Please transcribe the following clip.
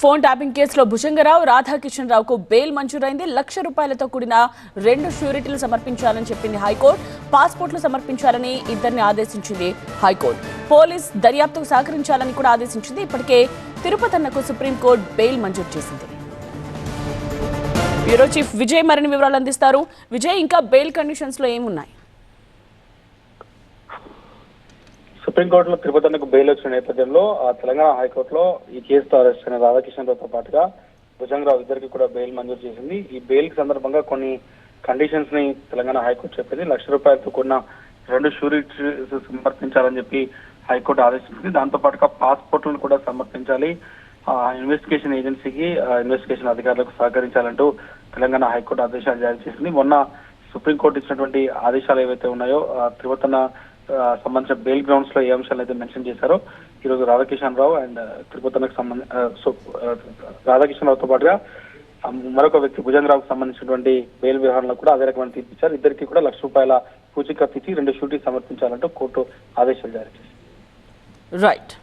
Phone tapping కేసులో భుజంగరావు రాధాకిషన్ రావుకు bail మంజూరైంది. లక్ష రూపాయలతో కూడిన రెండు ష్యూరిటీలు సమర్పించాలని చెప్పింది హైకోర్టు. పాస్పోర్ట్లు సమర్పించాలని ఇద్దరిని ఆదేశించింది హైకోర్టు. పోలీస్ దర్యాప్తుకు సహకరించాలని కూడా ఆదేశించింది. ఇప్పటికే తిరుపతన్నకు సుప్రీంకోర్టు బెయిల్ మంజూరు చేసింది. బ్యూరో చీఫ్ విజయ్ మరిన్ని వివరాలు అందిస్తారు. విజయ్ ఇంకా బెయిల్ కండిషన్స్లో ఏమున్నాయి? సుప్రీంకోర్టులో తిరుపతికి బెయిల్ వచ్చిన నేపథ్యంలో ఆ తెలంగాణ హైకోర్టులో ఈ కేసుతో అరెస్ట్ అయిన రాధాకృష్ణతో పాటుగా భుజంగరావు ఇద్దరికి కూడా బెయిల్ మంజూరు చేసింది. ఈ బెయిల్ సందర్భంగా కొన్ని కండిషన్స్ని తెలంగాణ హైకోర్టు చెప్పింది. లక్ష రూపాయలతో కూడిన రెండు షూరిటీస్ సమర్పించాలని చెప్పి హైకోర్టు ఆదేశించింది. దాంతో పాటుగా పాస్పోర్ట్లను కూడా సమర్పించాలి. ఆ ఇన్వెస్టిగేషన్ ఏజెన్సీకి ఇన్వెస్టిగేషన్ అధికారులకు సహకరించాలంటూ తెలంగాణ హైకోర్టు ఆదేశాలు జారీ చేసింది. మొన్న సుప్రీంకోర్టు ఇచ్చినటువంటి ఆదేశాలు ఏవైతే ఉన్నాయో ఆ సంబంధించిన బెయిల్ గ్రౌండ్స్లో ఏ అంశాలు అయితే మెన్షన్ చేశారో ఈ రోజు రాధాకిషన్ రావు అండ్ తిరుపతనకు సంబంధించి రాధాకిషన్ రావుతో పాటుగా మరొక వ్యక్తి భుజంగరావుకు సంబంధించినటువంటి బెయిల్ వ్యవహారంలో కూడా అదే రకమైన తీర్పు ఇచ్చారు ఇద్దరికి కూడా లక్ష రూపాయల పూచికత్తు ఇచ్చి రెండు షూటీ సమర్పించాలంటూ కోర్టు ఆదేశాలు జారీ చేసింది. రైట్